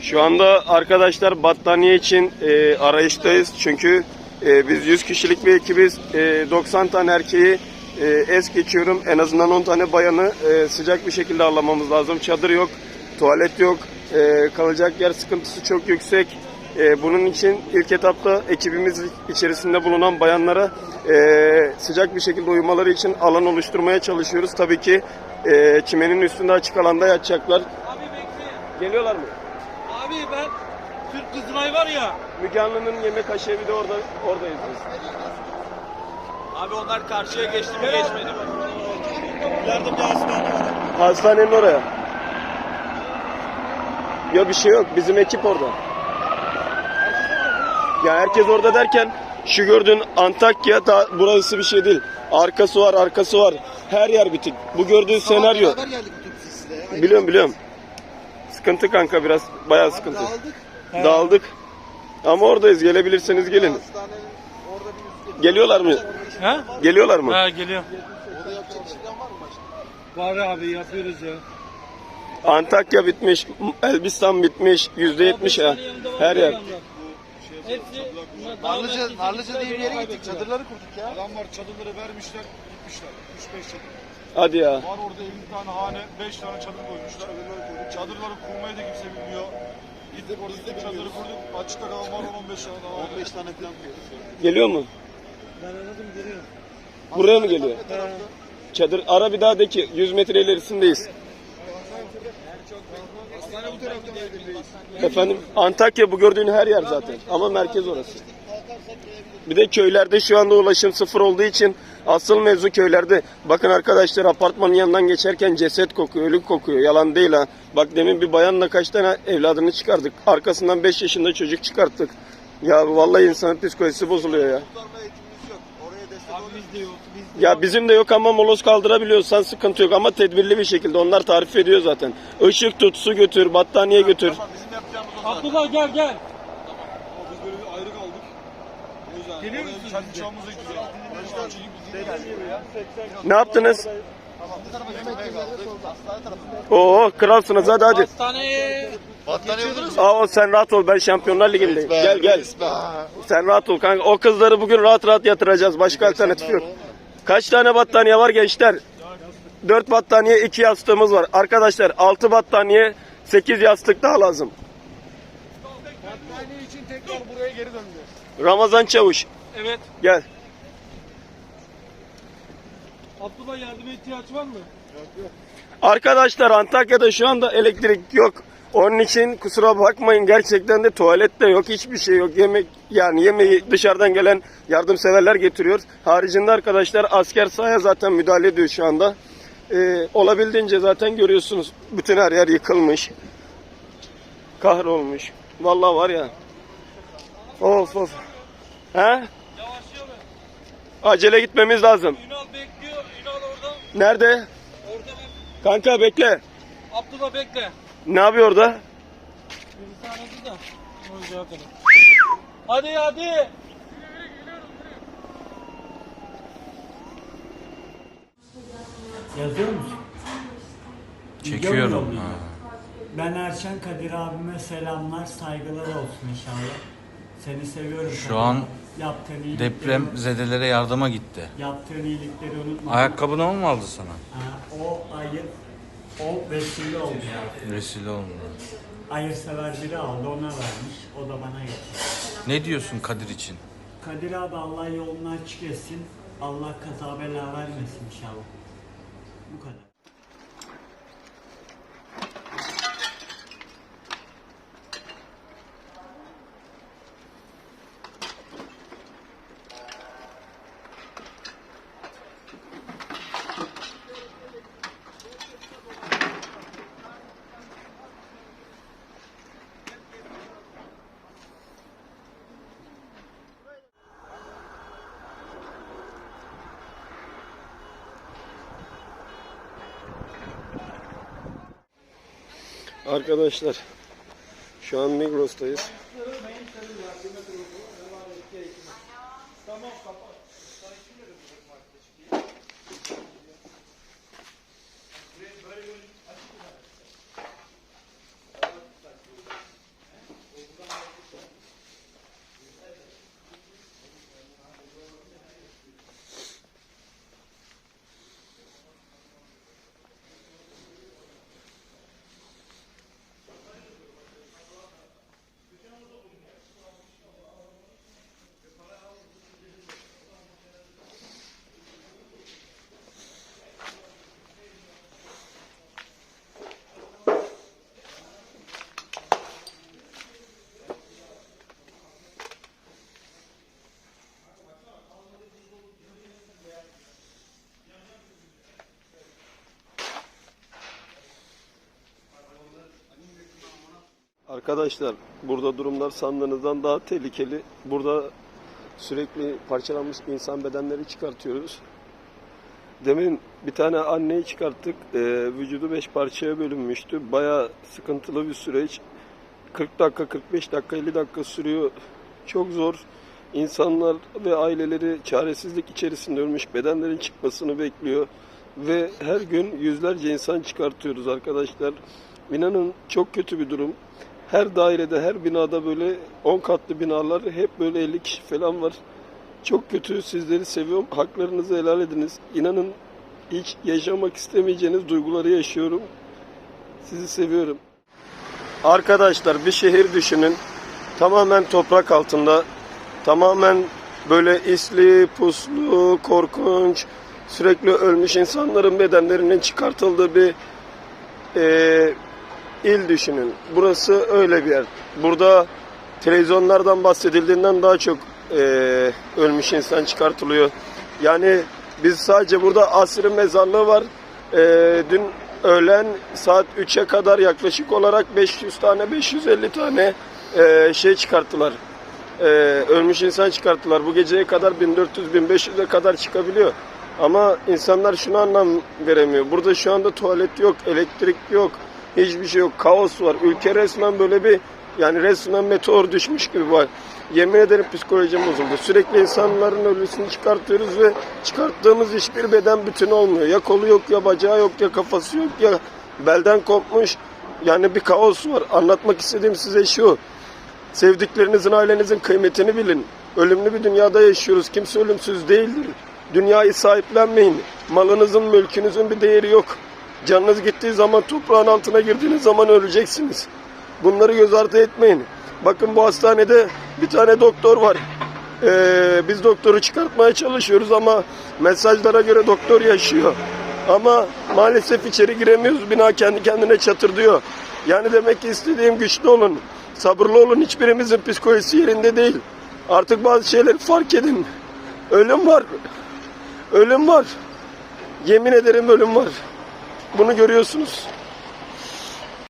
Şu anda arkadaşlar battaniye için e, arayıştayız. Çünkü e, biz 100 kişilik bir ekibiz. E, 90 tane erkeği e, es geçiyorum. En azından 10 tane bayanı e, sıcak bir şekilde ağırlamamız lazım. Çadır yok, tuvalet yok. E, kalacak yer sıkıntısı çok yüksek. E, bunun için ilk etapta ekibimiz içerisinde bulunan bayanlara e, sıcak bir şekilde uyumaları için alan oluşturmaya çalışıyoruz. Tabii ki e, çimenin üstünde açık alanda yatacaklar. Geliyorlar mı? Abi ben Türk Kızılay var ya. Müge Anlı'nın yemek aşevi de orada oradayız biz. Abi onlar karşıya geçti mi geçmedi mi? Yardımcı hastane var. Hastanenin oraya. Ya bir şey yok. Bizim ekip orada. Ya herkes orada derken şu gördüğün Antakya da burası bir şey değil. Arkası var, arkası var. Her yer bitik. Bu gördüğün senaryo. Beraber geldik bütün Biliyorum biliyorum. Sıkıntı kanka biraz. Bayağı sıkıntı. Dağıldık. Dağıldık. Ama oradayız. Gelebilirseniz gelin. Hastanenin orada bir üst Geliyorlar mı? Ha? Geliyorlar mı? Ha geliyor. Orada yapacak işlem var mı? Var abi yapıyoruz ya. Antakya bitmiş, Elbistan bitmiş, yüzde yetmiş ya. Her yer. Hepsi Narlıca, Narlıca diye bir yere gittik. Çadırları kurduk ya. Adamlar çadırları vermişler, gitmişler. 3-5 çadır. Hadi ya. Var orada 50 tane hane, 5 tane çadır koymuşlar. Çadırları kurmayı da kimse bilmiyor. Gittik orada gittik çadırı kurduk. Açıkta kalan var 15 tane daha. 15 tane falan koyduk. Geliyor mu? Ben aradım geliyor. Buraya mı geliyor? Çadır ara bir daha de ki 100 metre ilerisindeyiz. Efendim Antakya bu gördüğün her yer zaten ama merkez orası. Bir de köylerde şu anda ulaşım sıfır olduğu için asıl mevzu köylerde. Bakın arkadaşlar apartmanın yanından geçerken ceset kokuyor, ölü kokuyor. Yalan değil ha. Bak demin bir bayanla kaç tane evladını çıkardık. Arkasından 5 yaşında çocuk çıkarttık. Ya vallahi insanın psikolojisi bozuluyor ya. Ya bizim de yok ama moloz kaldırabiliyorsan sıkıntı yok ama tedbirli bir şekilde onlar tarif ediyor zaten. Işık tut, su götür, battaniye götür. Abdullah gel gel. Ama biz böyle bir ayrı kaldık. O yüzden Geliyor musunuz kendi. Ne yaptınız? Oo kralsınız hadi hadi. Hastaneye? Aa o sen rahat ol ben Şampiyonlar Ligi'ndeyim. Gel gel. Sen rahat ol kanka. O kızları bugün rahat rahat yatıracağız. Başka alternatif yok. Kaç tane battaniye var gençler? 4 battaniye 2 yastığımız var. Arkadaşlar 6 battaniye 8 yastık daha lazım. Battaniye için tekrar buraya geri döneceğiz. Ramazan Çavuş evet. gel. Abdullah yardıma ihtiyaç var mı? Arkadaşlar Antakya'da şu anda elektrik yok. Onun için kusura bakmayın gerçekten de tuvalet de yok hiçbir şey yok. Yemek yani yemeği dışarıdan gelen yardımseverler getiriyor. Haricinde arkadaşlar asker sahaya zaten müdahale ediyor şu anda. Ee, olabildiğince zaten görüyorsunuz bütün her yer yıkılmış. Kahrolmuş. Vallahi var ya. Of of. He? Yavaşlayalım. Acele gitmemiz lazım. Ünal bekliyor. Ünal orada. Nerede? Orada bak. Kanka bekle. Abdullah bekle. Ne yapıyor orada? Birisi aradı da. Onu cevap verin. Hadi hadi. Yazıyor musun? Çekiyorum. Ha. Ben Erşen Kadir abime selamlar, saygılar olsun inşallah. Seni seviyorum. Şu an. Yaptığın iyilikleri, Deprem zedelere yardıma gitti. yaptığın iyilikleri unutma. Ayakkabını o mu aldı sana? Ha, o ayır, o vesile oldu ya. Vesile oldu. Hayırsever biri aldı, ona vermiş. O da bana getirdi. Ne diyorsun Kadir için? Kadir abi Allah yolunu açık etsin. Allah kaza bela vermesin inşallah. Bu kadar. Arkadaşlar şu an Migros'tayız. Arkadaşlar burada durumlar sandığınızdan daha tehlikeli. Burada sürekli parçalanmış insan bedenleri çıkartıyoruz. Demin bir tane anneyi çıkarttık. Ee, vücudu 5 parçaya bölünmüştü. Baya sıkıntılı bir süreç. 40 dakika, 45 dakika, 50 dakika sürüyor. Çok zor. İnsanlar ve aileleri çaresizlik içerisinde ölmüş bedenlerin çıkmasını bekliyor. Ve her gün yüzlerce insan çıkartıyoruz arkadaşlar. İnanın çok kötü bir durum. Her dairede, her binada böyle 10 katlı binalar hep böyle 50 kişi falan var. Çok kötü. Sizleri seviyorum. Haklarınızı helal ediniz. İnanın hiç yaşamak istemeyeceğiniz duyguları yaşıyorum. Sizi seviyorum. Arkadaşlar bir şehir düşünün. Tamamen toprak altında. Tamamen böyle isli, puslu, korkunç, sürekli ölmüş insanların bedenlerinin çıkartıldığı bir eee, il düşünün. Burası öyle bir yer. Burada televizyonlardan bahsedildiğinden daha çok eee, ölmüş insan çıkartılıyor. Yani biz sadece burada asrın mezarlığı var. Eee, dün öğlen saat 3'e kadar yaklaşık olarak 500 tane 550 tane eee, şey çıkarttılar. Eee, ölmüş insan çıkarttılar. Bu geceye kadar 1400-1500'e kadar çıkabiliyor. Ama insanlar şunu anlam veremiyor. Burada şu anda tuvalet yok, elektrik yok, hiçbir şey yok. Kaos var. Ülke resmen böyle bir yani resmen meteor düşmüş gibi var. Yemin ederim psikolojim bozuldu. Sürekli insanların ölüsünü çıkartıyoruz ve çıkarttığımız hiçbir beden bütün olmuyor. Ya kolu yok, ya bacağı yok, ya kafası yok, ya belden kopmuş. Yani bir kaos var. Anlatmak istediğim size şu. Sevdiklerinizin, ailenizin kıymetini bilin. Ölümlü bir dünyada yaşıyoruz. Kimse ölümsüz değildir. Dünyayı sahiplenmeyin. Malınızın, mülkünüzün bir değeri yok. Canınız gittiği zaman toprağın altına girdiğiniz zaman öleceksiniz. Bunları göz ardı etmeyin. Bakın bu hastanede bir tane doktor var. Ee, biz doktoru çıkartmaya çalışıyoruz ama mesajlara göre doktor yaşıyor. Ama maalesef içeri giremiyoruz. Bina kendi kendine çatırdıyor. Yani demek ki istediğim güçlü olun. Sabırlı olun. Hiçbirimizin psikolojisi yerinde değil. Artık bazı şeyleri fark edin. Ölüm var. Ölüm var. Yemin ederim ölüm var. Bunu görüyorsunuz.